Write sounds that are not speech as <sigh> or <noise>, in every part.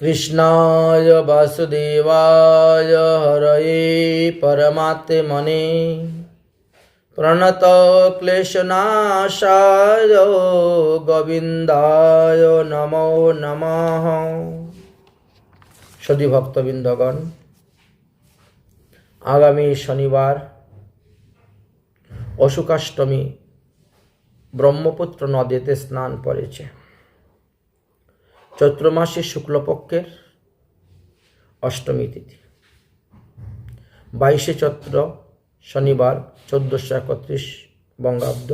কৃষ্ণায় বাসুদেবায় হরে পরমাত্মনে। প্রণত ক্লেশনাশায় গোবিন্দায় নমো নম। সদী ভক্তবৃন্দগণ আগামী শনিবার অশুকাষ্টমী ব্রহ্মপুত্র নদীতে স্নান করেছে চৈত্র মাসের শুক্লপক্ষের অষ্টমী তিথি। বাইশে চৈত্র শনিবার চোদ্দোশো একত্রিশ বঙ্গাব্দ।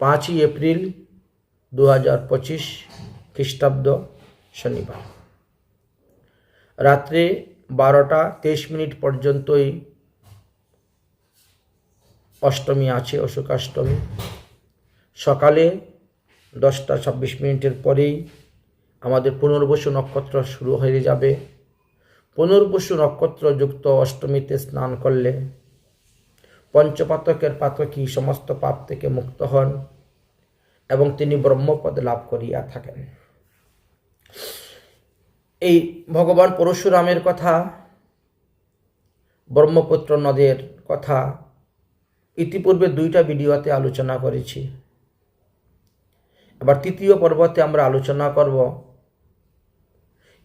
পাঁচই এপ্রিল দু হাজার পঁচিশ খ্রিস্টাব্দ শনিবার। রাত্রে বারোটা তেইশ মিনিট পর্যন্তই অষ্টমী আছে অশোকাষ্টমী। সকালে দশটা ছাব্বিশ মিনিটের পরেই আমাদের পুনর্বসু নক্ষত্র শুরু হয়ে যাবে। পুনর্বসু নক্ষত্রযুক্ত অষ্টমীতে স্নান করলে পঞ্চপাতকের পাতকী সমস্ত পাপ থেকে মুক্ত হন এবং তিনি ব্রহ্মপদ লাভ করিয়া থাকেন। এই ভগবান পরশুরামের কথা, ব্রহ্মপুত্র নদের কথা ইতিপূর্বে দুইটা ভিডিওতে আলোচনা করেছি। এবার তৃতীয় পর্বতে আমরা আলোচনা করব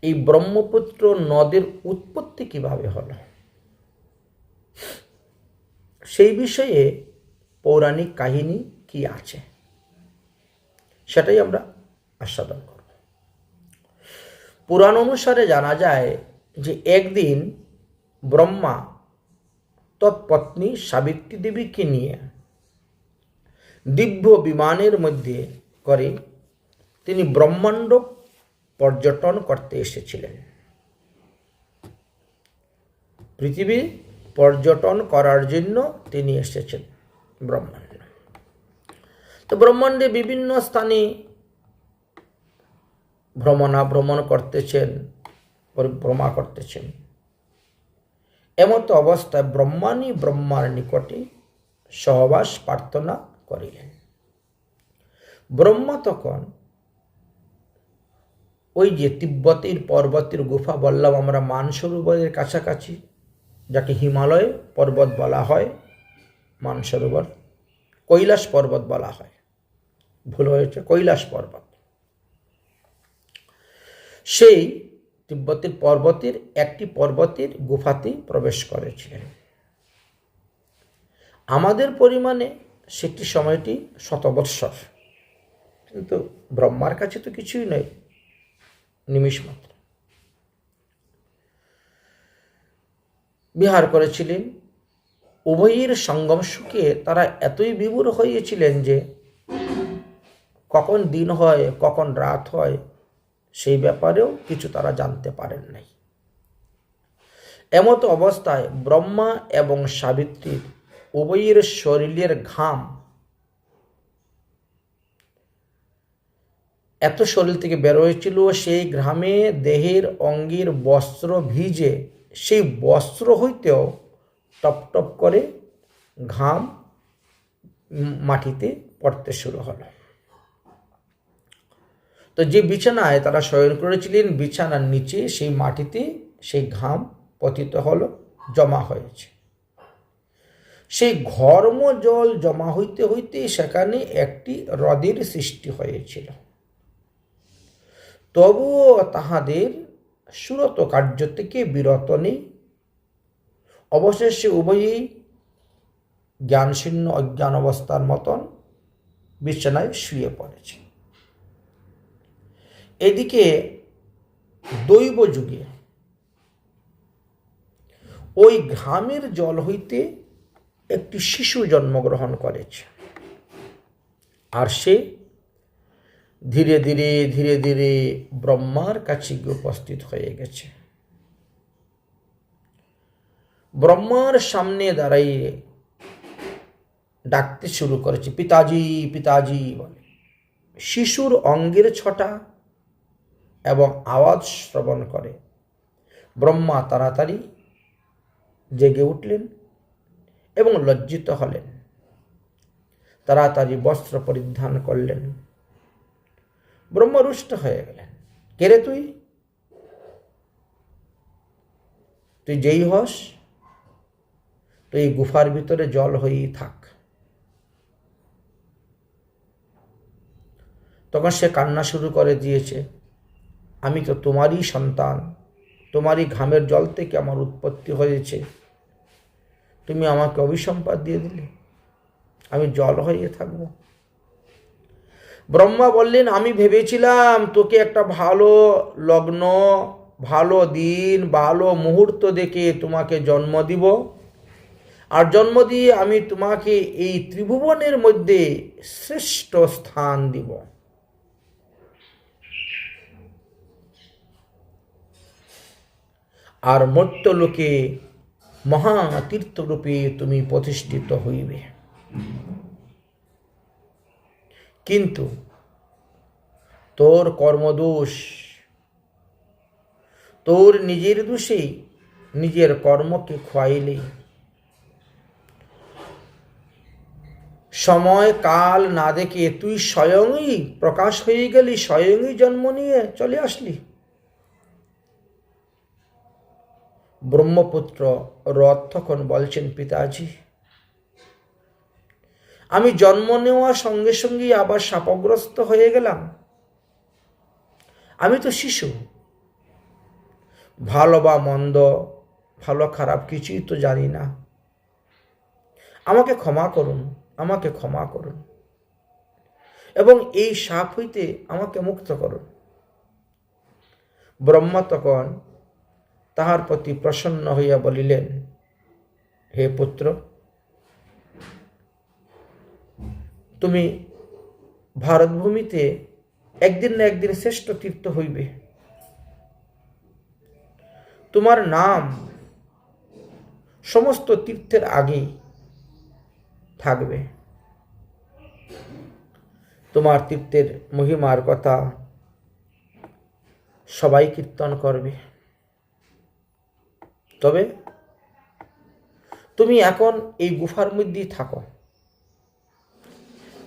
এই ব্রহ্মপুত্র নদের উৎপত্তি কীভাবে হলো? সেই বিষয়ে পৌরাণিক কাহিনী কি আছে? সেটাই আমরা আস্বাদন করব। পুরাণ অনুসারে জানা যায় যে একদিন ব্রহ্মা তৎপত্নী সাবিত্রী দেবীকে নিয়ে দিব্য বিমানের মধ্যে করে তিনি ব্রহ্মাণ্ড পর্যটন করতে এসেছিলেন। পৃথিবী পর্যটন করার জন্য তিনি এসেছেন ব্রহ্মাণ্ড। তো ব্রহ্মাণ্ডে বিভিন্ন স্থানে ভ্রমণা ভ্রমণ করতেছেন, পরিভ্রমা করতেছেন। এমতো অবস্থায় ব্রহ্মাণী ব্রহ্মার নিকটে সহবাস প্রার্থনা করিলেন। ব্রহ্মা তখন ওই যে তিব্বতের পর্বতের গুফা বললাম আমরা মানসরোবরের কাছাকাছি, যাকে হিমালয় পর্বত বলা হয়, মানসরোবর, কৈলাস পর্বত বলা হয়। ভুল হয়েছে, কৈলাস পর্বত। সেই তিব্বতের পর্বতের একটি পর্বতের গুফাতে প্রবেশ করেছিলেন। আমাদের পরিমাণে সেটি সময়টি শতবৎসর। কিন্তু ব্রহ্মার কাছে তো কিছুই নয়। নিমিষ মাত্র। বিহার করেছিলেন। উভয়ের সঙ্গম সুখে তারা এতই বিভোর হয়েছিলেন যে, কখন দিন হয়, কখন রাত হয়, সেই ব্যাপারেও কিছু তারা জানতে পারেন নাই। এমত অবস্থায় ব্রহ্মা এবং সাবিত্রীর উভয়ের শরীরের ঘাম এত শরীর থেকে বের হয়েছিল সেই ঘামে দেহের অঙ্গের বস্ত্র ভিজে, সেই বস্ত্র হইতেও টপ টপ করে ঘাম মাটিতে পড়তে শুরু হলো। তো যে বিছানায় তারা শয়ন করেছিলেন, বিছানার নিচে সেই মাটিতে সেই ঘাম পতিত হলো, জমা হয়েছে। সেই ঘর্ম জল জমা হইতে হইতে সেখানে একটি হ্রদের সৃষ্টি হয়েছিল। তবুও তাহাদের সুরত কার্য থেকে বিরত নেই। অবশেষে উভয়ই জ্ঞানশূন্য অজ্ঞান অবস্থার মতন বিছানায় শুয়ে পড়েছে। এদিকে দৈব যুগে ওই ঘামের জল হইতে একটি শিশু জন্মগ্রহণ করেছে। আর সে ধীরে ধীরে ধীরে ধীরে ব্রহ্মার কাছে গিয়ে উপস্থিত হয়ে গেছে। ব্রহ্মার সামনে দাঁড়াইয়ে ডাকতে শুরু করেছে, পিতাজি পিতাজি বলে। শিশুর অঙ্গের ছটা এবং আওয়াজ শ্রবণ করে। ব্রহ্মা তাড়াতাড়ি জেগে উঠলেন এবং লজ্জিত হলেন। তাড়াতাড়ি বস্ত্র পরিধান করলেন। ব্রহ্মরুষ্ট হয়ে গেলেন। কেরে তুই? তুই যেই হস, তুই এই গুফার ভিতরে জল হয়েই থাক। তখন সে কান্না শুরু করে দিয়েছে, আমি তো তোমারই সন্তান, তোমারই ঘামের জল থেকে আমার উৎপত্তি হয়েছে। তুমি আমাকে অভিসম্পাদ দিয়ে দিলে, আমি জল হয়ে থাকব। ব্রহ্মা বললেন, আমি ভেবেছিলাম তোকে একটা ভালো লগ্ন, ভালো দিন, ভালো মুহূর্ত দেখে তোমাকে জন্ম দিব। আর জন্ম দিয়ে আমি তোমাকে এই ত্রিভুবনের মধ্যে শ্রেষ্ঠ স্থান দিব। আর মর্ত্যলোকে মহাতীর্থরূপে তুমি প্রতিষ্ঠিত হইবে। কিন্তু তোর কর্মদোষ, তোর নিজের দোষেই নিজের কর্মকে খোয়াইলে। সময় কাল না দেখে তুই স্বয়ংই প্রকাশ হয়ে গেলি, স্বয়ংই জন্ম নিয়ে চলে আসলি। ব্রহ্মপুত্র রথ তখন বলছেন, পিতাজি আমি জন্ম নেওয়ার সঙ্গে সঙ্গেই আবার সাপগ্রস্ত হয়ে গেলাম। আমি তো শিশু। ভালো বা মন্দ, ভালো খারাপ কিছুই তো জানি না। আমাকে ক্ষমা করুন, আমাকে ক্ষমা করুন। এবং এই সাপ হইতে আমাকে মুক্ত করুন। ব্রহ্মা তখন তাহার প্রতি প্রসন্ন হইয়া বলিলেন, হে পুত্র তুমি ভারতভূমিতে একদিন না একদিন শ্রেষ্ঠ তীর্থ হইবে। তোমার নাম সমস্ত তীর্থের আগেই থাকবে। তোমার তীর্থের মহিমার কথা সবাই কীর্তন করবে। তবে তুমি এখন এই গুফার মধ্যেই থাকো।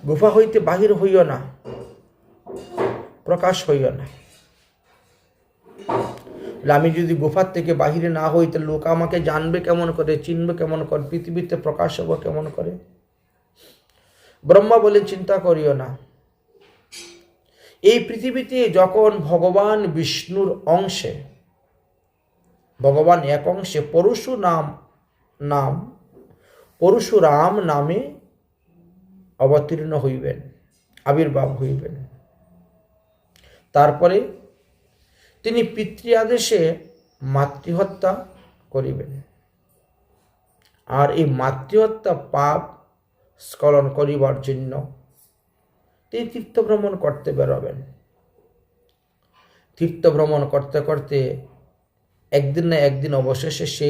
গুফা হইতে বাহির হইও না, প্রকাশ হইও না। আমি যদি গুফার থেকে বাহিরে না হই তাহলে লোক আমাকে জানবে কেমন করে, চিনবে কেমন করে, পৃথিবীতে প্রকাশ হব কেমন করে? ব্রহ্মা বলে চিন্তা করিও না। এই পৃথিবীতে যখন ভগবান বিষ্ণুর অংশে, ভগবান এক অংশে পরশু নাম নাম, পরশুরাম নামে অবতীর্ণ হইবেন, আবির্ভাব হইবেন। তারপরে তিনি পিতৃ আদেশে মাতৃহত্যা করিবেন। আর এই মাতৃহত্যা পাপ স্খলন করিবার জন্য তিনি তীর্থ ভ্রমণ করতে বেরোবেন। তীর্থ ভ্রমণ করতে করতে একদিন না একদিন অবশেষে সে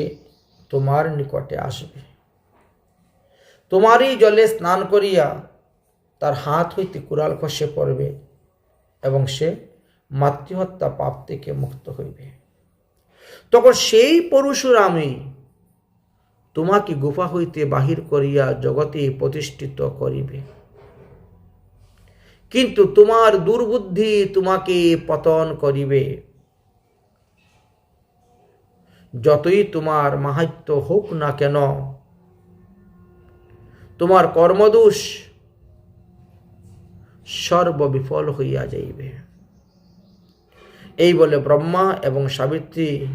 তোমার নিকটে আসবে। তোমারই জলে স্নান করিয়া তার হাত হইতে কুড়াল খসে পড়বে এবং সে মাতৃহত্যা পাপ থেকে মুক্ত হইবে। তখন সেই পরশুরামই তোমাকে গুফা হইতে বাহির করিয়া জগতে প্রতিষ্ঠিত করিবে। কিন্তু তোমার দুর্বুদ্ধি তোমাকে পতন করিবে। যতই তোমার মাহাত্য হোক না কেন তোমার কর্মদোষ সর্ববিফল হইয়া যাইবে। এই বলে ব্রহ্মা এবং সাবিত্রী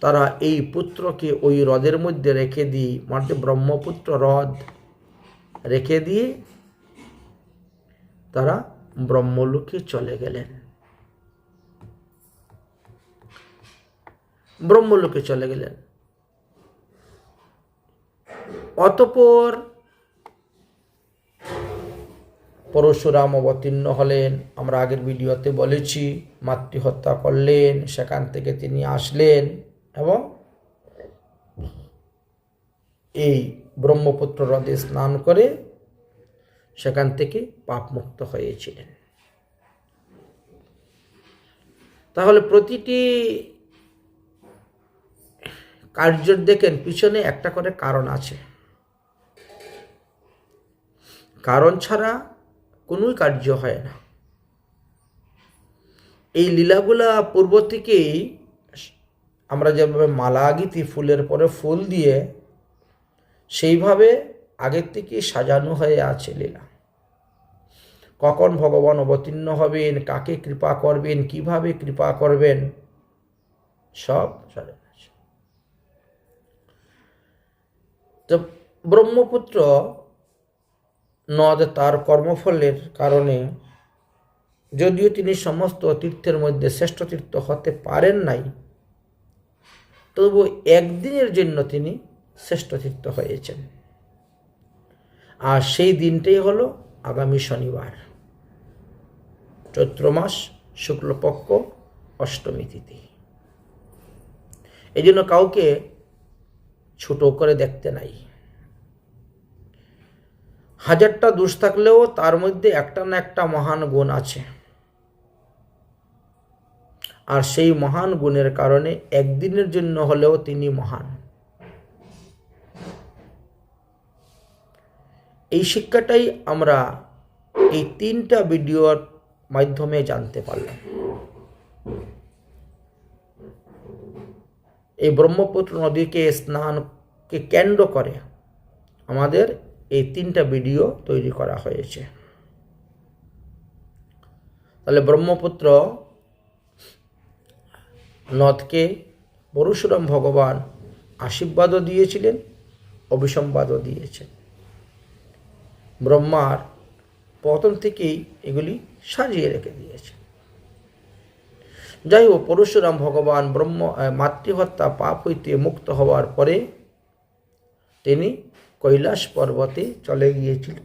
তারা এই পুত্রকে ওই হ্রদের মধ্যে রেখে দিয়ে মানে ব্রহ্মপুত্র হ্রদ রেখে দিয়ে তারা ব্রহ্মলোকে চলে গেলেন। ব্রহ্মলোকে চলে গেলেন। অতপর পরশুরাম অবতীর্ণ হলেন। আমরা আগের ভিডিওতে বলেছি, মাতৃহত্যা করলেন, সেখান থেকে তিনি আসলেন এবং এই ব্রহ্মপুত্র হ্রদে স্নান করে সেখান থেকে পাপমুক্ত হয়েছিলেন। তাহলে প্রতিটি কার্যের দেখেন পিছনে একটা করে কারণ আছে। কারণ ছাড়া কোনোই কার্য হয় না। এই লীলাগুলা পূর্ব থেকেই আমরা যেভাবে মালা গীতি ফুলের পরে ফুল দিয়ে সেইভাবে আগের থেকে সাজানো হয়ে আছে লীলা। কখন ভগবান অবতীর্ণ হবেন, কাকে কৃপা করবেন, কীভাবে কৃপা করবেন, সব সাজানো আছে তো ব্রহ্মপুত্র নদ তার কর্মফলের কারণে যদিও তিনি সমস্ত তীর্থের মধ্যে শ্রেষ্ঠ তীর্থ হতে পারেন নাই তবু একদিনের জন্য তিনি শ্রেষ্ঠ তীর্থ হয়েছেন। আর সেই দিনটাই হলো আগামী শনিবার, চৈত্র মাস, শুক্লপক্ষ, অষ্টমী তিথি। এই জন্য কাউকে ছোট করে দেখতে নাই। হাজারটা দোষ থাকলেও তার মধ্যে একটা না একটা মহান গুণ আছে। আর সেই মহান গুণের কারণে একদিনের জন্য হলেও তিনি মহান। এই শিক্ষাটাই আমরা এই তিনটা ভিডিওর মাধ্যমে জানতে পারলাম। এই ব্রহ্মপুত্র নদীকে স্নানকে কেন্দ্র করে আমাদের এই তিনটা ভিডিও তৈরি করা হয়েছে। তাহলে ব্রহ্মপুত্র নদকে পরশুরাম ভগবান আশীর্বাদও দিয়েছিলেন, অভিসম্বাদও দিয়েছেন। ব্রহ্মার প্রথম থেকেই এগুলি সাজিয়ে রেখে দিয়েছে যাই হোক পরশুরাম ভগবান ব্রহ্ম মাতৃহত্যা, পাপ হইতে মুক্ত হওয়ার পরে তিনি কৈলাস পর্বতে চলে গিয়েছিলেন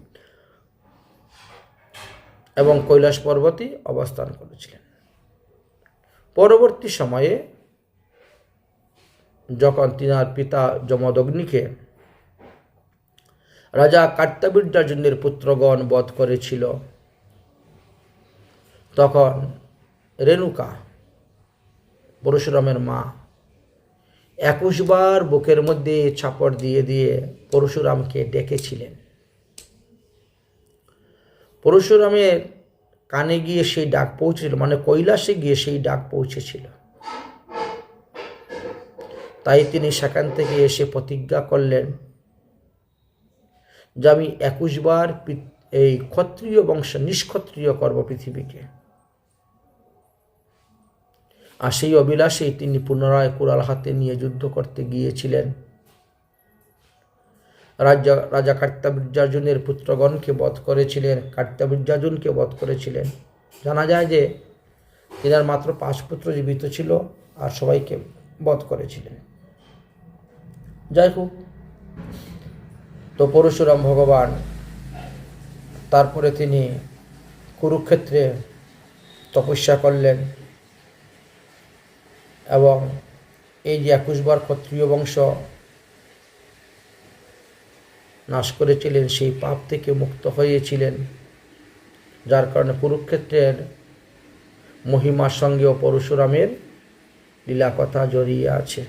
এবং কৈলাস পর্বতে অবস্থান করেছিলেন। পরবর্তী সময়ে যখন তিনার পিতা যমদগ্নিকে রাজা কার্তাবীর্যার্জুনের পুত্রগণ বধ করেছিল, তখন রেণুকা পরশুরামের মা। একুশবার বুকের মধ্যে ছাপড় দিয়ে দিয়ে পরশুরামকে ডেকেছিলেন। পরশুরামের কানে গিয়ে সেই ডাক পৌঁছেছিল মানে কৈলাসে গিয়ে সেই ডাক পৌঁছেছিল। তাই তিনি সেখান থেকে এসে প্রতিজ্ঞা করলেন যে আমি একুশবার এই ক্ষত্রিয় বংশ, নিষ্ক্ষত্রিয় করব পৃথিবীকে। আর সেই অভিলাষেই তিনি পুনরায় কুড়াল হাতে নিয়ে যুদ্ধ করতে গিয়েছিলেন। রাজা রাজা কার্তাবীর্যার্জুনের পুত্রগণকে বধ করেছিলেন কার্তাবীর্যার্জুনকে বধ করেছিলেন। জানা যায় যে, তিনার মাত্র পাঁচ পুত্র জীবিত ছিল আর সবাইকে বধ করেছিলেন। যাই হোক, তো পরশুরাম ভগবান, তারপরে তিনি কুরুক্ষেত্রে তপস্যা করলেন। এবং এই যে একুশবার ক্ষত্রিয় বংশ নাশ করেছিলেন, সেই পাপ থেকে মুক্ত হয়েছিলেন। যার কারণে কুরুক্ষেত্রের মহিমার সঙ্গেও পরশুরামের লীলাকথা জড়িয়ে আছে।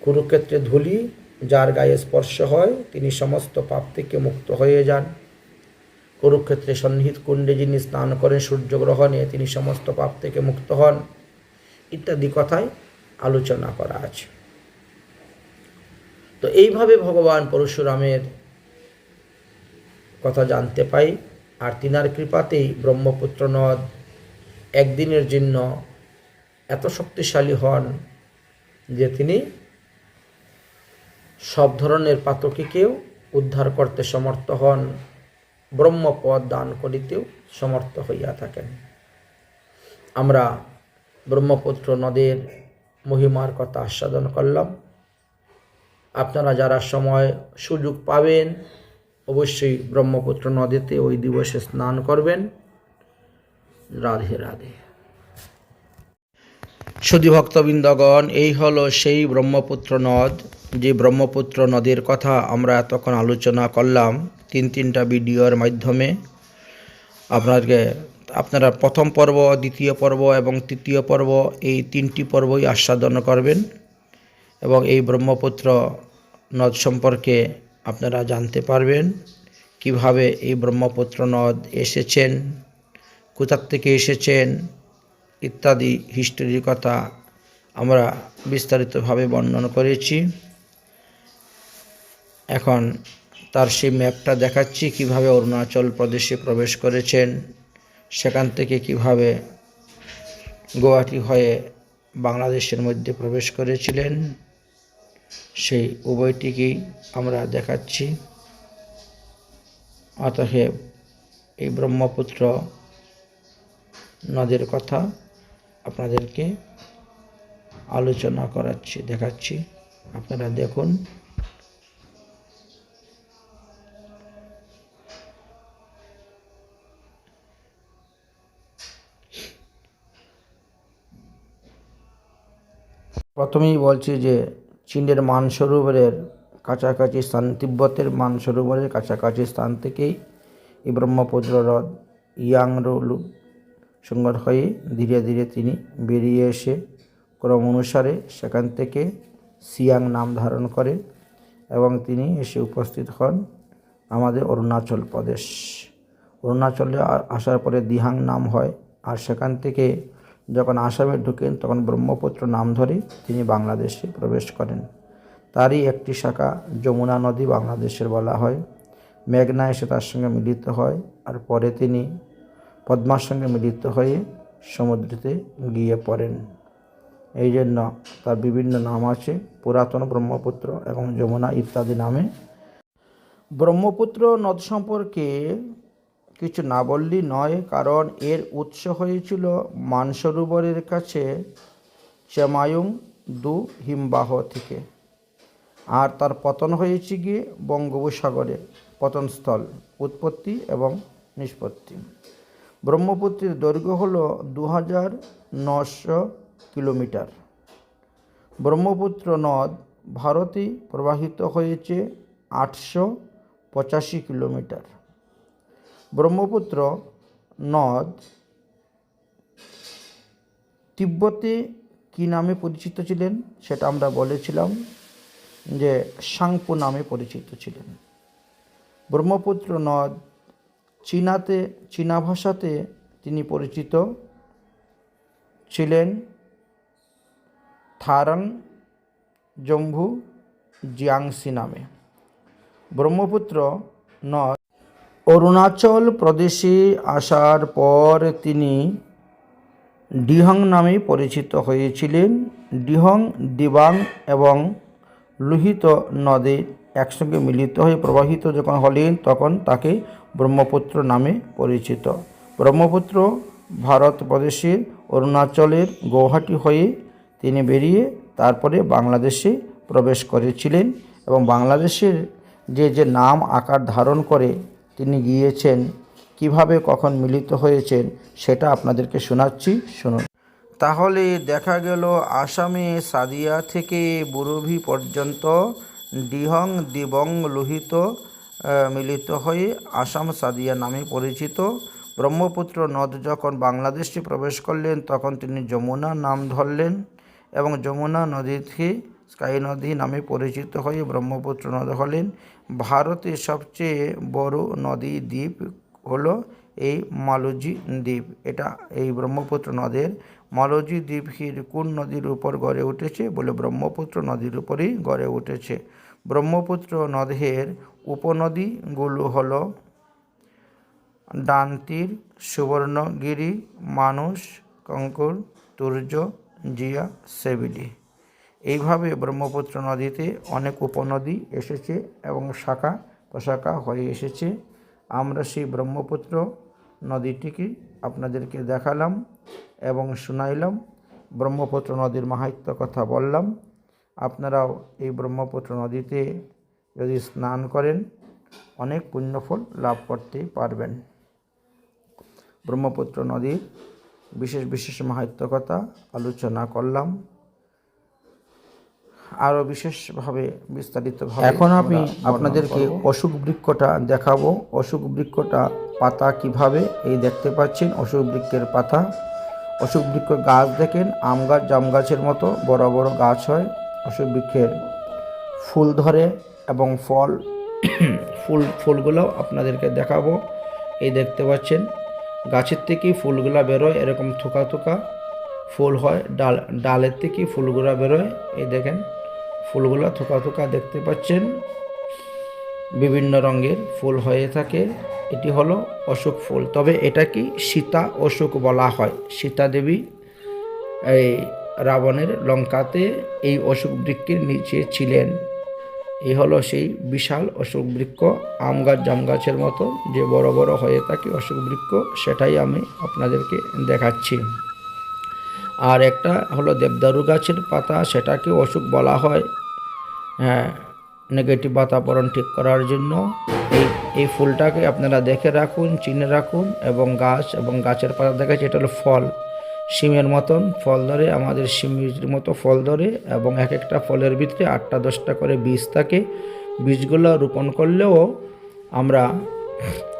কুরুক্ষেত্রে ধুলি যার গায়ে স্পর্শ হয়, তিনি সমস্ত পাপ থেকে মুক্ত হয়ে যান। কুরুক্ষেত্রে সন্নিহিত কুণ্ডে যিনি স্নান করেন সূর্যগ্রহণে, তিনি সমস্ত পাপ থেকে মুক্ত হন। ইত্যাদি কথায় আলোচনা করা আছে। তো এইভাবে ভগবান পরশুরামের কথা জানতে পাই, আর তিনার কৃপাতেই ব্রহ্মপুত্র নদ একদিনের জন্য এত শক্তিশালী হন যে তিনি সব ধরনের পাতকীকেও উদ্ধার করতে সমর্থ হন, ব্রহ্মপদ দান করিতেও সমর্থ হইয়া থাকেন। আমরা ব্রহ্মপুত্র নদের মহিমার কথা আস্বাদন করলাম। আপনারা যারা সময়, সুযোগ পাবেন, অবশ্যই ব্রহ্মপুত্র নদীতে ওই দিবসে স্নান করবেন। রাধে রাধে। সুধী ভক্তবৃন্দগণ, এই হলো সেই ব্রহ্মপুত্র নদ। যে ব্রহ্মপুত্র নদীর কথা আমরা এতক্ষণ আলোচনা করলাম, তিন, তিনটা ভিডিওর মাধ্যমে। আপনাকে আপনারা প্রথম পর্ব, দ্বিতীয় পর্ব এবং তৃতীয় পর্ব এই তিনটি পর্বই আস্বাদন করবেন এবং এই ব্রহ্মপুত্র নদ সম্পর্কে আপনারা জানতে পারবেন কীভাবে এই ব্রহ্মপুত্র নদ এসেছেন কোথার থেকে এসেছেন ইত্যাদি হিস্টোরির কথা আমরা বিস্তারিতভাবে বর্ণন করেছি। এখন তার সেই ম্যাপটা দেখাচ্ছি কীভাবে অরুণাচল প্রদেশে প্রবেশ করেছেন। সেখান থেকে কীভাবে গুয়াহাটি হয়ে বাংলাদেশের মধ্যে প্রবেশ করেছিলেন, সেই উভয়টিকেই আমরা দেখাচ্ছি। অতএব এই ব্রহ্মপুত্র নদের কথা আপনাদেরকে আলোচনা করাচ্ছি, দেখাচ্ছি। আপনারা দেখুন প্রথমেই বলছি যে চীনের মানসরোবরের কাছাকাছি স্থান, তিব্বতের মানসরোবরের কাছাকাছি স্থান থেকেই এই ব্রহ্মপুত্র হ্রদ ইয়াংরোলু সংগত হয়ে ধীরে ধীরে তিনি বেরিয়ে এসে ক্রম অনুসারে সেখান থেকে সিয়াং নাম ধারণ করে এবং তিনি এসে উপস্থিত হন আমাদের অরুণাচল প্রদেশ। অরুণাচলে আসার পরে দিহাং নাম হয় আর সেখান থেকে যখন আসামে ঢুকেন, তখন ব্রহ্মপুত্র নাম ধরে তিনি বাংলাদেশে প্রবেশ করেন। তারই একটি শাখা যমুনা নদী বাংলাদেশের বলা হয়। মেঘনা এসে তার সঙ্গে মিলিত হয় আর পরে তিনি পদ্মার সঙ্গে মিলিত হয়ে সমুদ্রেতে গিয়ে পড়েন। এই জন্য তার বিভিন্ন নাম আছে, পুরাতন ব্রহ্মপুত্র এবং যমুনা ইত্যাদি নামে। ব্রহ্মপুত্র নদ সম্পর্কে কিছু না বললেই নয়, কারণ এর উৎস হয়েছিল মানসরোবরের কাছে চেমায়ুং দু হিমবাহ থেকে। আর তার পতন হয়েছে গিয়ে বঙ্গোপসাগরে, পতনস্থল, উৎপত্তি এবং নিষ্পত্তি। ব্রহ্মপুত্রের দৈর্ঘ্য হল দু হাজার নশো কিলোমিটার। ব্রহ্মপুত্র নদ ভারতে প্রবাহিত হয়েছে আটশো পঁচাশি কিলোমিটার। ব্রহ্মপুত্র নদ তিব্বতে কী নামে পরিচিত ছিলেন? সেটা আমরা বলেছিলাম যে সাংপু নামে পরিচিত ছিলেন। ব্রহ্মপুত্র নদ চীনাতে, চীনা ভাষাতে তিনি পরিচিত ছিলেন থারাং জম্ভু জিয়াংসি নামে। ব্রহ্মপুত্র নদ অরুণাচল প্রদেশে আসার পর তিনি ডিহং নামে পরিচিত হয়েছিলেন। ডিহং, দিবাং এবং লোহিত নদে একসঙ্গে মিলিত হয়ে প্রবাহিত যখন হলেন, তখন তাকে ব্রহ্মপুত্র নামে পরিচিত। ব্রহ্মপুত্র ভারত প্রদেশের অরুণাচলের গৌহাটি হয়ে তিনি বেরিয়ে তারপরে বাংলাদেশে প্রবেশ করেছিলেন এবং বাংলাদেশের যে যে নাম আকার ধারণ করে তিনি গিয়েছেন, কীভাবে কখন মিলিত হয়েছেন সেটা আপনাদেরকে শোনাচ্ছি, শুনুন। তাহলে দেখা গেল আসামে সাদিয়া থেকে বুরভি পর্যন্ত ডিহং দিবং লোহিত মিলিত হয়ে আসাম সাদিয়া নামে পরিচিত। ব্রহ্মপুত্র নদ যখন বাংলাদেশে প্রবেশ করলেন, তখন তিনি যমুনা নাম ধরলেন এবং যমুনা নদী থেকে স্কাই নদী নামে পরিচিত হয়ে ব্রহ্মপুত্র নদ হলেন। ভারতের সবচেয়ে বড় নদী দ্বীপ হলো এই মালুজি দ্বীপ। এটা এই ব্রহ্মপুত্র নদের মালুজি দ্বীপ হির কোন নদীর উপর গড়ে উঠেছে বলে ব্রহ্মপুত্র নদীর উপরেই গড়ে উঠেছে। ব্রহ্মপুত্র নদের উপনদীগুলো হলো ডানতীর, সুবর্ণগিরি, মানুষ, কঙ্কুর, তুর্য, জিয়া সেবিলি এইভাবে ব্রহ্মপুত্র নদীতে অনেক উপনদী এসেছে এবং শাখা প্রশাখা হয়ে এসেছে। আমরা সেই ব্রহ্মপুত্র নদীটিকে আপনাদেরকে দেখালাম এবং শুনাইলাম, ব্রহ্মপুত্র নদীর মাহাত্ম্য কথা বললাম। আপনারাও এই ব্রহ্মপুত্র নদীতে যদি স্নান করেন, অনেক পুণ্যফল লাভ করতে পারবেন। ব্রহ্মপুত্র নদীর বিশেষ বিশেষ মাহাত্ম্য কথা আলোচনা করলাম। আরও বিশেষভাবে বিস্তারিত এখন আমি আপনাদেরকে অশোক বৃক্ষটা দেখাবো। অশোক বৃক্ষটা পাতা কীভাবে? এই দেখতে পাচ্ছেন অশোক বৃক্ষের পাতা। অশোক বৃক্ষ গাছ দেখেন আম গাছ জাম গাছের মতো বড় বড় গাছ হয়। অশোক বৃক্ষের ফুল ধরে এবং ফল <coughs> ফুল ফুলগুলো আপনাদেরকে দেখাবো। এই দেখতে পাচ্ছেন গাছের থেকেই ফুলগুলা বেরোয় এরকম থোকা থোকা। ফুল হয়, ডাল, ডালের থেকে ফুলগুলো বেরোয়। এই দেখেন, ফুলগুলো থোকা থোকা দেখতে পাচ্ছেন। বিভিন্ন রঙের ফুল হয়ে থাকে। এটি হলো অশোক ফুল। তবে এটা কি সীতা অশোক বলা হয়। সীতা দেবী এই রাবণের লঙ্কাতে এই অশোক বৃক্ষের নিচে ছিলেন। এই হলো সেই বিশাল অশোক বৃক্ষ, আম গাছ, জাম গাছের মতো। যে বড় বড় হয়ে থাকে অশোক বৃক্ষ, সেটাই আমি আপনাদেরকে দেখাচ্ছি। আর একটা হলো দেবদারু গাছের পাতা সেটাকে অসুখ বলা হয়। হ্যাঁ নেগেটিভ বাতাবরণ ঠিক করার জন্য এই এই ফুলটাকে আপনারা দেখে রাখুন, চিনে রাখুন এবং গাছ এবং গাছের পাতা দেখাচ্ছে, এটা হলো ফল। শিমের মতন ফল ধরে, আমাদের শিমের মতো ফল ধরে এবং এক একটা ফলের ভিতরে আটটা দশটা করে বীজ থাকে। বীজগুলো রোপণ করলেও আমরা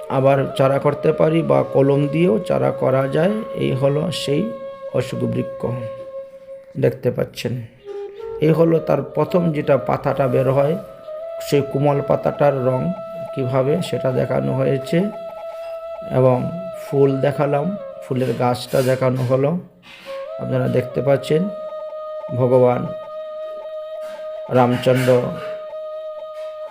আবার চারা করতে পারি বা কলম দিয়েও চারা করা যায়। এই হলো সেই অশুভ বৃক্ষ দেখতে পাচ্ছেন। এই হলো তার প্রথম যেটা পাতাটা বের হয়, সেই কোমল পাতাটার রং কীভাবে সেটা দেখানো হয়েছে এবং ফুল দেখালাম, ফুলের গাছটা দেখানো হলো। আপনারা দেখতে পাচ্ছেন, ভগবান রামচন্দ্র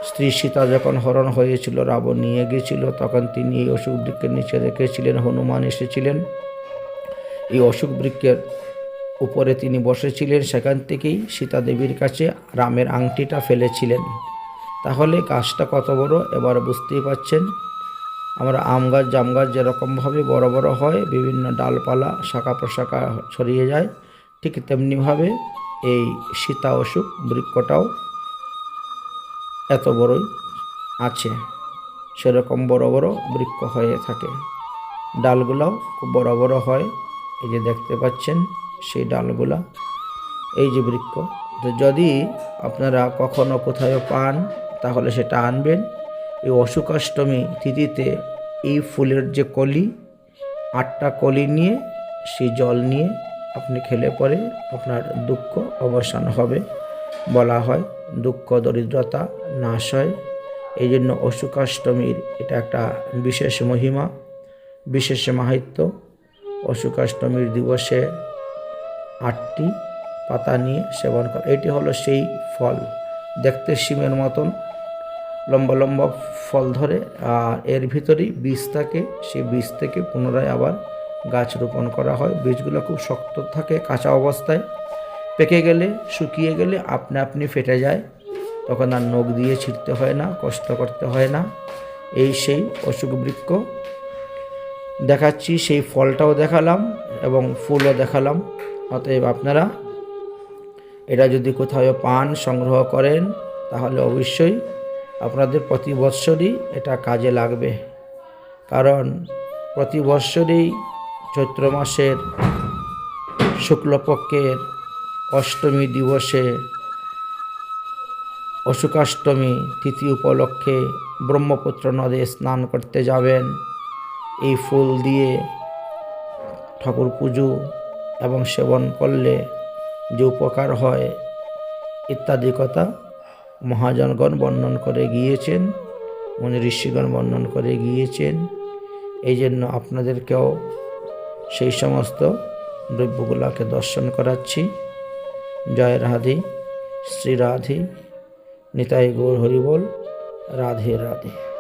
স্ত্রী সীতা যখন হরণ হয়েছিল, রাবণ নিয়ে গিয়েছিল তখন তিনি এই অশোক বৃক্ষের নিচে রেখেছিলেন, হনুমান এসেছিলেন। এই অশোক বৃক্ষের উপরে তিনি বসেছিলেন, সেখান থেকেই সীতা দেবীর কাছে রামের আংটিটা ফেলেছিলেন। তাহলে গাছটা কত বড়? এবার বুঝতেই পাচ্ছেন, আমরা আম গাছ, জাম গাছ যেরকমভাবে বড় বড় হয়, বিভিন্ন ডালপালা শাখা প্রশাখা ছড়িয়ে যায়, ঠিক তেমনিভাবে এই সীতা অসুখ বৃক্ষটাও এত বড়ই আছে, সেরকম বড় বড় বৃক্ষ হয়ে থাকে। ডালগুলাও খুব বড় বড় হয়। এই যে দেখতে পাচ্ছেন, সেই ডালগুলা, এই যে বৃক্ষ। তো যদি আপনারা কখনো কোথাও পান, তাহলে সেটা আনবেন। এই অশুকাষ্টমী তিথিতে এই ফুলের যে কলি, আটটা কলি নিয়ে, সেই জল নিয়ে আপনি খেলে পরে আপনার দুঃখ অবসান হবে বলা হয়। দুঃখ, দরিদ্রতা নাশ হয়। এই জন্য অশুকাষ্টমীর এটা একটা বিশেষ মহিমা, বিশেষ মাহাত্য অশুকাষ্টমীর দিবসে আটটি পাতা নিয়ে সেবন করা। এটি হলো সেই ফল। দেখতে শিমের মতন, লম্বা লম্বা ফল ধরে, আর এর ভিতরেই বীজ থাকে। সেই বীজ থেকে পুনরায় আবার গাছ রোপণ করা হয়। বীজগুলো খুব শক্ত থাকে, কাঁচা অবস্থায়। পেকে গেলে, শুকিয়ে গেলে আপনা আপনি ফেটে যায়। তখন আর নখ দিয়ে ছিঁড়তে হয় না, কষ্ট করতে হয় না। এই সেই অসুখ বৃক্ষ। দেখাচ্ছি, সেই ফলটাও দেখালাম এবং ফুলও দেখালাম। অতএব আপনারা এটা যদি কোথাও পান, সংগ্রহ করেন, তাহলে অবশ্যই আপনাদের প্রতি বৎসরই এটা কাজে লাগবে। কারণ প্রতি বৎসরই চৈত্র মাসের শুক্লপক্ষের অষ্টমী দিবসে অশুকাষ্টমী, তিথি উপলক্ষে ব্রহ্মপুত্র নদে স্নান করতে যাবেন। এই ফুল দিয়ে ঠাকুর পুজো এবং সেবন করলে যে উপকার হয় ইত্যাদি কথা মহাজনগণ বর্ণন করে গিয়েছেন মনি ঋষিগণ বর্ণন করে গিয়েছেন। এই জন্য আপনাদেরকেও সেই সমস্ত দ্রব্যগুলোকে দর্শন করাচ্ছি। জয় রাধে, শ্রী রাধে, নিতাই গৌর হরিবল, রাধে রাধে।